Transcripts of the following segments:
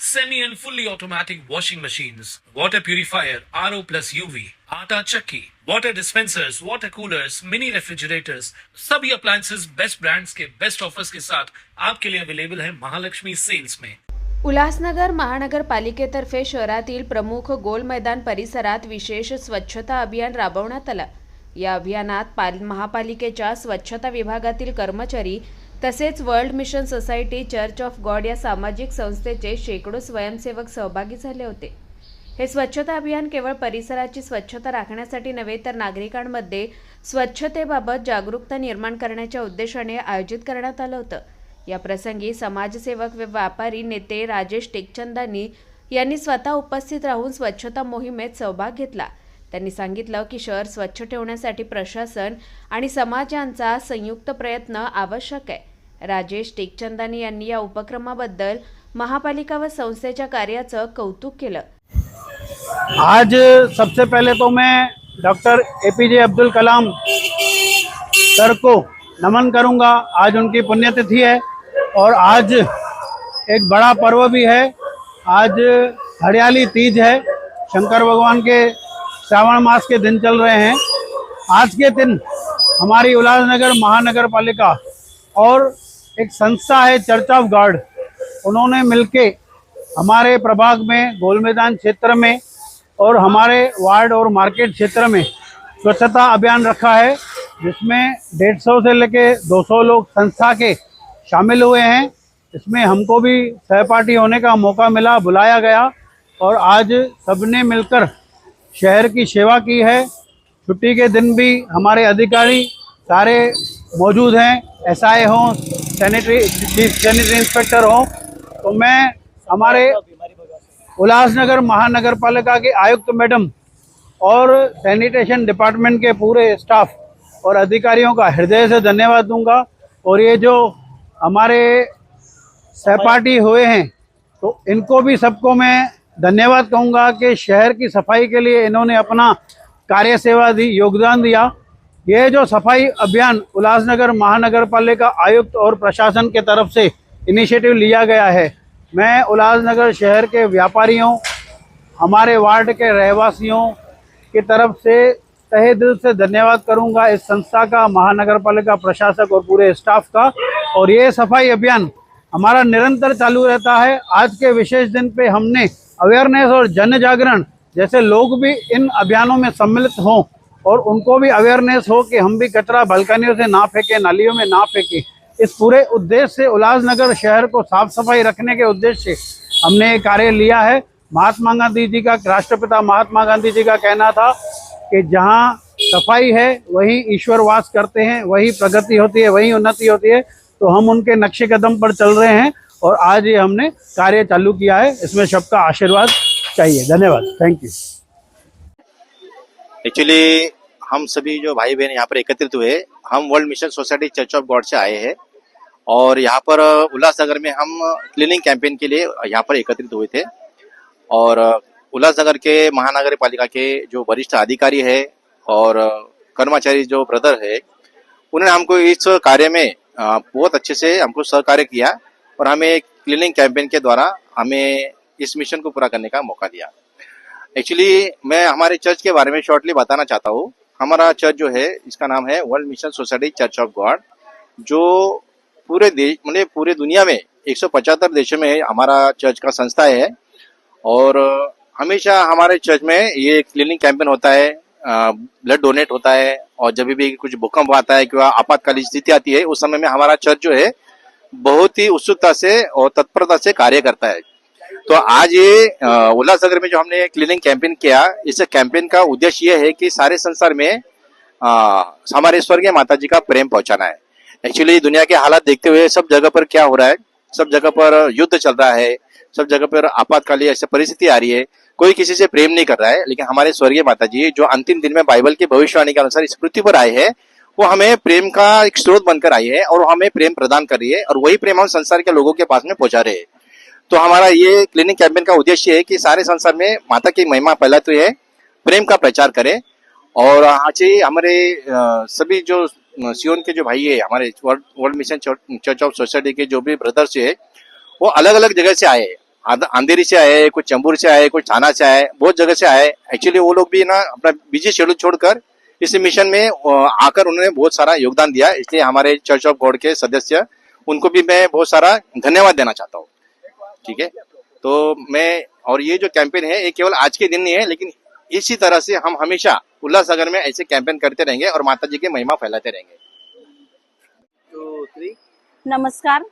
semi and fully automatic washing machines, water purifier, RO plus UV, आटा चक्की, water dispensers, water coolers, mini refrigerators, सभी appliances best brands के best offers के साथ आपके लिए अवेलेबल है महालक्ष्मी सेल्स में उल्हासनगर महानगरपालिकेतर्फे शहरातील प्रमुख गोल मैदान परिसरात विशेष स्वच्छता अभियान राबवण्यात आलं. या अभियानात पाल महापालिकेच्या स्वच्छता विभागातील कर्मचारी तसेच World Mission Society Church of God या सामाजिक संस्थेचे शेकडो स्वयंसेवक सहभागी झाले होते. हे स्वच्छता अभियान केवळ परिसराची स्वच्छता राखण्यासाठी नव्हे तर नागरिकांमध्ये स्वच्छतेबाबत जागरूकता निर्माण करण्याच्या उद्देशाने आयोजित करण्यात आलं होतं. या प्रसंगी समाजसेवक व व्यापारी नेते राजेश टेकचंदानी यांनी स्वतः उपस्थित राहून स्वच्छता मोहिमेत सहभाग घेतला. त्यांनी सांगितलं की शहर स्वच्छ ठेवण्यासाठी प्रशासन आणि समाज यांचा संयुक्त प्रयत्न आवश्यक आहे. राजेश टेकचंदानी यांनी या उपक्रमाबद्दल महापालिका व संस्थेच्या कार्याचं कौतुक केलं. आज सबसे पहले तो मैं डॉक्टर ए पी जे अब्दुल कलाम सर को नमन करूंगा। आज उनकी पुण्यतिथि है और आज एक बड़ा पर्व भी है। आज हरियाली तीज है। शंकर भगवान के श्रावण मास के दिन चल रहे हैं। आज के दिन हमारी उल्लासनगर महानगर पालिका और एक संस्था है चर्च ऑफ़ गॉड उन्होंने मिलके हमारे प्रभाग में, गोल मैदान क्षेत्र में और हमारे वार्ड और मार्केट क्षेत्र में स्वच्छता अभियान रखा है, जिसमें डेढ़ सौ से लेके 200 लोग संस्था के शामिल हुए हैं। इसमें हमको भी सहपाठी होने का मौका मिला, बुलाया गया और आज सबने मिलकर शहर की सेवा की है। छुट्टी के दिन भी हमारे अधिकारी सारे मौजूद हैं एसआई हों सैनिटरी चीफ सैनिटरी इंस्पेक्टर हों तो मैं हमारे उल्लासनगर महानगर पालिका के आयुक्त मैडम और सैनिटेशन डिपार्टमेंट के पूरे स्टाफ और अधिकारियों का हृदय से धन्यवाद दूँगा। और ये जो हमारे सहपाठी हुए हैं तो इनको भी सबको मैं धन्यवाद कहूँगा कि शहर की सफ़ाई के लिए इन्होंने अपना कार्य सेवा दी, योगदान दिया। ये जो सफ़ाई अभियान उल्लासनगर महानगर पालिका आयुक्त और प्रशासन के तरफ़ से इनिशिएटिव लिया गया है। मैं उल्लासनगर शहर के व्यापारियों, हमारे वार्ड के रहवासियों की तरफ़ से तहे दिल से धन्यवाद करूँगा इस संस्था का महानगर पालिका प्रशासक और पूरे स्टाफ का। और ये सफ़ाई अभियान हमारा निरंतर चालू रहता है। आज के विशेष दिन पे हमने अवेयरनेस और जन जागरण जैसे लोग भी इन अभियानों में सम्मिलित हों। और उनको भी अवेयरनेस हो कि हम भी कचरा बालकनियों से ना फेंके, नालियों में ना फेंके। इस पूरे उद्देश्य से उल्लासनगर शहर को साफ़ सफ़ाई रखने के उद्देश्य से हमने ये कार्य लिया है। महात्मा गांधी जी का, राष्ट्रपिता महात्मा गांधी जी का कहना था कि जहाँ सफ़ाई है, वही ईश्वर वास करते हैं, वही प्रगति होती है, वही उन्नति होती है। तो हम उनके नक्शे कदम पर चल रहे हैं और आज ये हमने कार्य चालू किया है। इसमें सबका आशीर्वाद चाहिए। धन्यवाद। थैंक यू एक्चुअली हम सभी जो भाई बहन यहाँ पर एकत्रित हुए, हम World Mission Society Church of God से आए हैं और यहाँ पर उल्लासनगर में हम क्लीनिंग कैंपेन के लिए यहाँ पर एकत्रित हुए थे और उल्लासनगर के महानगर पालिका के जो वरिष्ठ अधिकारी है और कर्मचारी जो ब्रदर है, उन्होंने हमको इस कार्य में बहुत अच्छे से हमको सहकार्य किया और हमें क्लीनिंग कैंपेन के द्वारा हमें इस मिशन को पूरा करने का मौका दिया। एक्चुअली मैं हमारे चर्च के बारे में शॉर्टली बताना चाहता हूँ हमारा चर्च जो है, इसका नाम है World Mission Society Church of God, जो पूरे देश मतलब पूरे दुनिया में 175 देशों में हमारा चर्च का संस्था है। और हमेशा हमारे चर्च में ये क्लीनिंग कैंपेन होता है ब्लड डोनेट होता है, और जब भी कुछ भूकंप आता है कि आपातकालीन स्थिति आती है, उस समय में हमारा चर्च जो है, बहुत ही उत्सुकता से और तत्परता से कार्य करता है। तो आज ये उल्लासनगर में जो हमने क्लीनिंग कैंपेन किया इस कैंपेन का उद्देश्य ये है कि सारे संसार में अ, हमारे स्वर्गीय माता जी का प्रेम पहुंचाना है। एक्चुअली दुनिया के हालात देखते हुए सब जगह पर क्या हो रहा है? सब जगह पर युद्ध चल रहा है सब जगह पर आपातकालीन ऐसी परिस्थिति आ रही है। कोई किसी से प्रेम नहीं कर रहा है लेकिन हमारे स्वर्गीय माता जी जो अंतिम दिन में बाइबल की भविष्यवाणी के अनुसार इस पृथ्वी पर आए हैं वो हमें प्रेम का एक स्रोत बनकर आई है और हमें प्रेम प्रदान कर रही है और वही प्रेम हम संसार के लोगों के पास में पहुँचा रहे हैं। तो हमारा ये क्लिनिक कैंपेन का उद्देश्य है कि सारे संसार में माता की महिमा फैलाते है प्रेम का प्रचार करें। और आज ही हमारे सभी जो सियोन के जो भाई है, हमारे World World Mission Church of Society के जो भी ब्रदर्स है, वो अलग अलग जगह से आए अंधेरी से आए, कुछ चंबूर से आए, कुछ थाना से आए, बहुत जगह से आए। एक्चुअली वो लोग भी ना अपना बिज़ी शेड्यूल छोड़कर इस मिशन में आकर उन्होंने बहुत सारा योगदान दिया। इसलिए हमारे चर्च ऑफ़ गॉड के सदस्य, उनको भी मैं बहुत सारा धन्यवाद देना चाहता हूँ। ठीक है? तो मैं और ये जो कैंपेन है ये केवल आज के दिन नहीं है लेकिन इसी तरह से हम हमेशा उल्लासनगर में ऐसे कैंपेन करते रहेंगे और माता जी की महिमा फैलाते रहेंगे। नमस्कार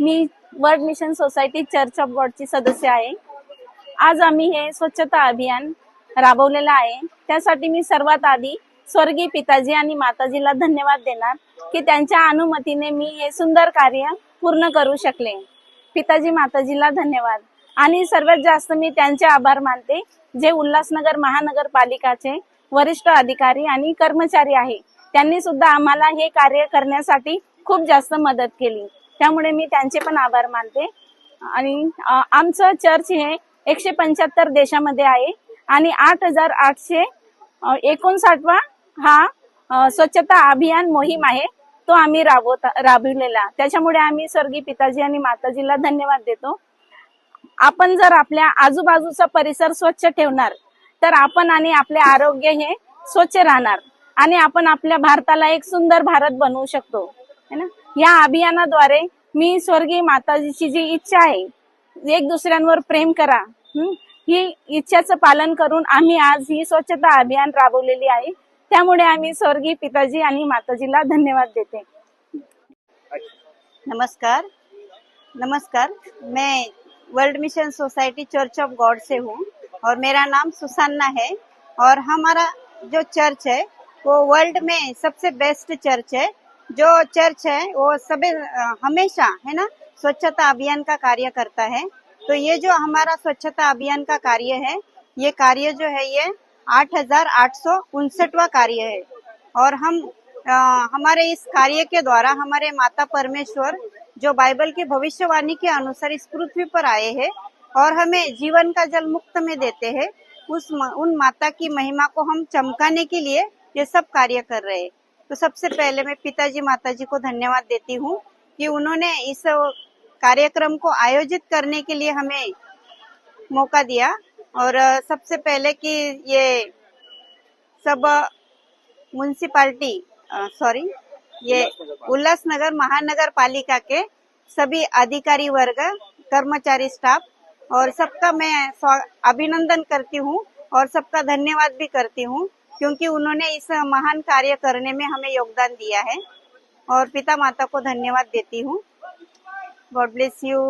मी World Mission Society Church of गॉडची सदस्य आहे. आज आम्ही हे स्वच्छता अभियान राबवलेलं आहे. त्यासाठी मी सर्वात आधी स्वर्गीय पिताजी आणि माताजीला धन्यवाद देणार की त्यांच्या अनुमतीने मी हे सुंदर कार्य पूर्ण करू शकले. पिताजी माताजीला धन्यवाद. आणि सर्वात जास्त मी त्यांचे आभार मानते जे उल्हासनगर महानगरपालिकाचे वरिष्ठ अधिकारी आणि कर्मचारी आहे. त्यांनी सुद्धा आम्हाला हे कार्य करण्यासाठी खूप जास्त मदत केली. त्यामुळे मी त्यांचे पण आभार मानते. आणि आमचं चर्च हे एकशे पंच्याहत्तर देशामध्ये आहे. आणि आठ हजार आठशे एकोणसाठवा हा स्वच्छता अभियान मोहीम आहे. तो आम्ही राबवता राबविलेला. त्याच्यामुळे आम्ही स्वर्गीय पिताजी आणि माताजीला धन्यवाद देतो. आपण जर आपल्या आजूबाजूचा परिसर स्वच्छ ठेवणार तर आपण आणि आपले आरोग्य हे स्वच्छ राहणार. आणि आपण आपल्या भारताला एक सुंदर भारत बनवू शकतो. है ना? या अभियानाद्वारे मी स्वर्गीय माताजीची जी इच्छा आहे एक दुसऱ्यांवर प्रेम करा. ही? इच्छाचं पालन करून आम्ही आज ही स्वच्छता अभियान राबवलेली आहे. स्वर्गीय पिताजी आणि माताजीला धन्यवाद देते. नमस्कार. नमस्कार. मैं World Mission Society Church of God से हूँ और मेरा नाम सुसान्ना है और हमारा जो चर्च है, वो वर्ल्ड में सबसे बेस्ट चर्च है। जो चर्च है, वो सभी हमेशा, है ना, स्वच्छता अभियान का कार्य करता है। तो ये जो हमारा स्वच्छता अभियान का कार्य है, ये कार्य जो है, ये आठ हज़ार आठ सौ उनसठवा कार्य है। और हम अ, हमारे इस कार्य के द्वारा हमारे माता परमेश्वर जो बाइबल की भविष्यवाणी के अनुसार इस पृथ्वी पर आए हैं और हमें जीवन का जल मुक्त में देते हैं उस उन माता की महिमा को हम चमकाने के लिए ये सब कार्य कर रहे हैं। तो सबसे पहले मैं पिताजी माताजी को धन्यवाद देती हूँ कि उन्होंने इस कार्यक्रम को आयोजित करने के लिए हमें मौका दिया। और सबसे पहले कि ये सब म्यूनसिपालिटी सॉरी ये उल्लासनगर महानगर पालिका के सभी अधिकारी वर्ग कर्मचारी स्टाफ और सबका मैं अभिनंदन करती हूँ और सबका धन्यवाद भी करती हूँ क्योंकि उन्होंने इस महान कार्य करने में हमें योगदान दिया है और पिता माता को धन्यवाद देती हूँ। गॉड ब्लेस यू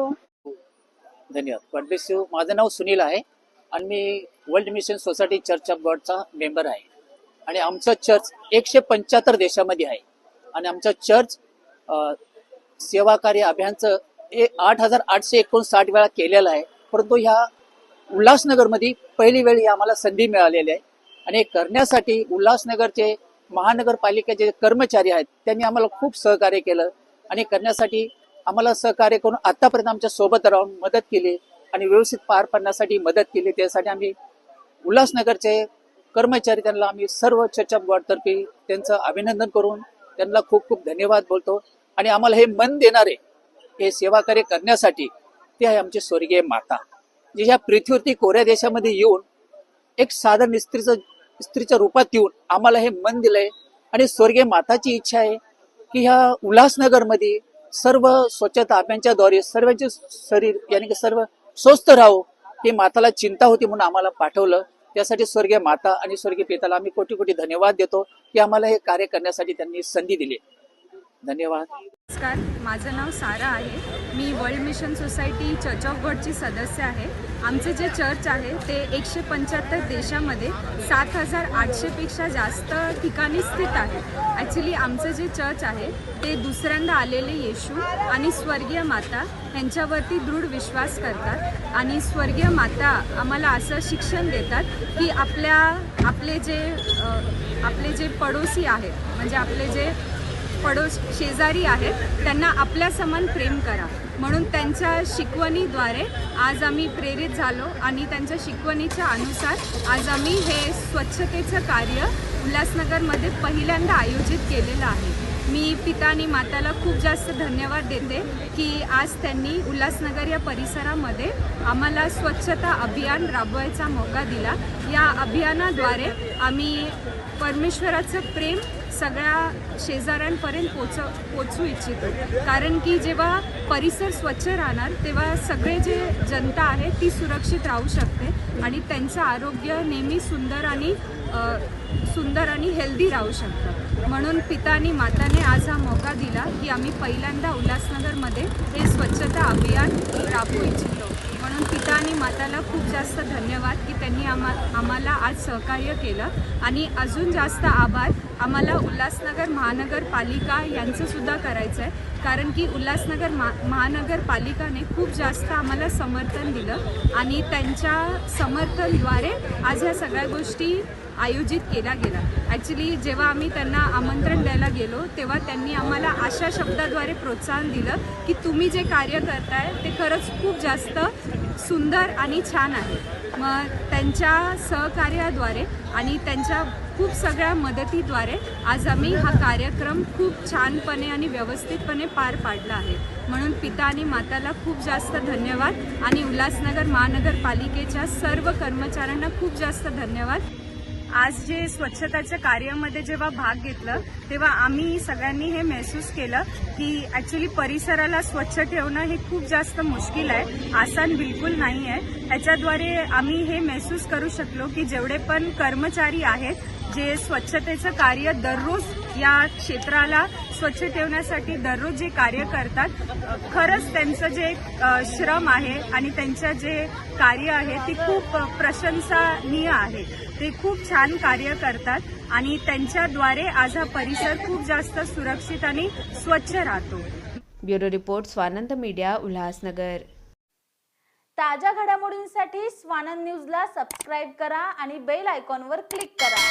धन्यवाद। गॉड ब्लेस यू माझं नाव सुनील आहे. आणि मी World Mission Society Church of गॉडचा member आहे. आणि आमचं चर्च एकशे पंच्याहत्तर देशामध्ये आहे. आणि आमचं चर्च सेवा कार्य अभियानचं ए आठ हजार आठशे एकोणसाठ वेळा केलेलं आहे. परंतु ह्या उल्हासनगरमध्ये पहिली वेळ ही आम्हाला संधी मिळालेली आहे. आणि हे करण्यासाठी उल्हासनगरचे महानगरपालिकेचे कर्मचारी आहेत त्यांनी आम्हाला खूप सहकार्य केलं. आणि करण्यासाठी आम्हाला सहकार्य करून आतापर्यंत आमच्यासोबत राहून मदत केली. आणि व्यवस्थित पार पाडण्यासाठी मदत केली. त्यासाठी आम्ही उल्हासनगरचे कर्मचारी त्यांना आम्ही सर्व चर्च गॉडतर्फे त्यांचं अभिनंदन करून त्यांना खूप खूप धन्यवाद बोलतो. आणि आम्हाला हे मन देणारे हे सेवा कार्य करण्यासाठी ते आहे आमची स्वर्गीय माता जे ह्या पृथ्वीवरती कोऱ्या देशामध्ये येऊन एक साधारण स्त्रीचं स्त्रीच्या रूपात येऊन आम्हाला हे मन दिलंय. आणि स्वर्गीय माताची इच्छा आहे की ह्या उल्हासनगरमध्ये सर्व स्वच्छता अभियानच्या सर्वांचे शरीर यानी की सर्व स्वस्थ राहो हे माताला चिंता होती म्हणून आम्हाला पाठवलं. त्यासाठी स्वर्गीय माता आणि स्वर्गीय पिताला आम्ही कोटी कोटी धन्यवाद देतो की आम्हाला हे कार्य करण्यासाठी त्यांनी संधी दिली. धन्यवाद. नमस्कार माझं नाव सारा आहे. मी World Mission Society Church of गॉडची सदस्य आहे. आमचे जे चर्च आहे ते एकशे पंच्याहत्तर देशामध्ये सात हजार आठशेपेक्षा जास्त ठिकाणी स्थित आहे. ॲक्च्युली आमचं जे चर्च आहे ते दुसऱ्यांदा आलेले येशू आणि स्वर्गीय माता यांच्यावरती दृढ विश्वास करतात आणि स्वर्गीय माता आम्हाला असं शिक्षण देतात की आपल्या आपले जे आपले जे पडोसी आहेत म्हणजे आपले जे पडोस शेजारी आहेत त्यांना आपल्या समान प्रेम करा. म्हणून त्यांच्या शिकवणीद्वारे आज आम्ही प्रेरित झालो आणि त्यांच्या शिकवणीच्या अनुसार आज आम्ही हे स्वच्छतेचं कार्य उल्हासनगरमध्ये पहिल्यांदा आयोजित केलेलं आहे. मी पिता आणि माताला खूप जास्त धन्यवाद देते की आज त्यांनी उल्हासनगर या परिसरामध्ये आम्हाला स्वच्छता अभियान राबवायचा मौका दिला. या अभियानाद्वारे आम्ही परमेश्वराचं प्रेम सगळ्या शेजाऱ्यांपर्यंत पोच पोचू इच्छितो. कारण की जेव्हा परिसर स्वच्छ राहणार तेव्हा सगळे जे जनता आहे ती सुरक्षित राहू शकते आणि त्यांचं आरोग्य नेहमी सुंदर आणि सुंदर आणि हेल्दी राहू शकतं. म्हणून पिता आणि माताने आज हा मौका दिला की आम्ही पहिल्यांदा उल्हासनगरमध्ये हे स्वच्छता अभियान राबवू इच्छितो. पिता आणि माताला खूप जास्त धन्यवाद की त्यांनी आम्हा आम्हाला आज सहकार्य केलं. आणि अजून जास्त आभार आम्हाला उल्हासनगर महानगरपालिका यांचंसुद्धा करायचं आहे कारण की उल्हासनगर मा महानगरपालिकाने खूप जास्त आम्हाला समर्थन दिलं. आणि त्यांच्या समर्थनद्वारे आज ह्या सगळ्या गोष्टी आयोजित केला गेला. ॲक्च्युली जेव्हा आम्ही त्यांना आमंत्रण द्यायला गेलो तेव्हा त्यांनी आम्हाला अशा शब्दाद्वारे प्रोत्साहन दिलं की तुम्ही जे कार्य करताय ते खरंच खूप जास्त सुंदर आणि छान आहे. मग त्यांच्या सहकार्याद्वारे आणि त्यांच्या खूप सगळ्या मदतीद्वारे आज आम्ही हा कार्यक्रम खूप छानपणे आणि व्यवस्थितपणे पार पाडला आहे. म्हणून पिता आणि माताला खूप जास्त धन्यवाद आणि उल्हासनगर महानगरपालिकेच्या सर्व कर्मचाऱ्यांना खूप जास्त धन्यवाद. आज जे स्वच्छताच्या कार्यामध्ये जेव्हा भाग घेतलं तेव्हा आम्ही सगळ्यांनी हे महसूस केलं की ॲक्च्युली परिसराला स्वच्छ ठेवणं हे खूप जास्त मुश्किल आहे आसान बिलकुल नाही आहे. त्याच्याद्वारे आम्ही हे महसूस करू शकलो की जेवढे पण कर्मचारी आहेत जे स्वच्छतेचं कार्य दररोज या क्षेत्राला स्वच्छ ठेवण्यासाठी दररोज जे कार्य करतात खरंच त्यांचं जे श्रम आहे आणि त्यांचं जे कार्य आहे ते खूप प्रशंसनीय आहे. ते खूप छान कार्य करतात आणि त्यांच्याद्वारे आज हा परिसर खूप जास्त सुरक्षित आणि स्वच्छ राहतो. Bureau report Swanand media Ulhasnagar. ताज्या घडामोडींसाठी स्वानंद न्यूजला सबस्क्राईब करा आणि बेल आयकॉनवर क्लिक करा.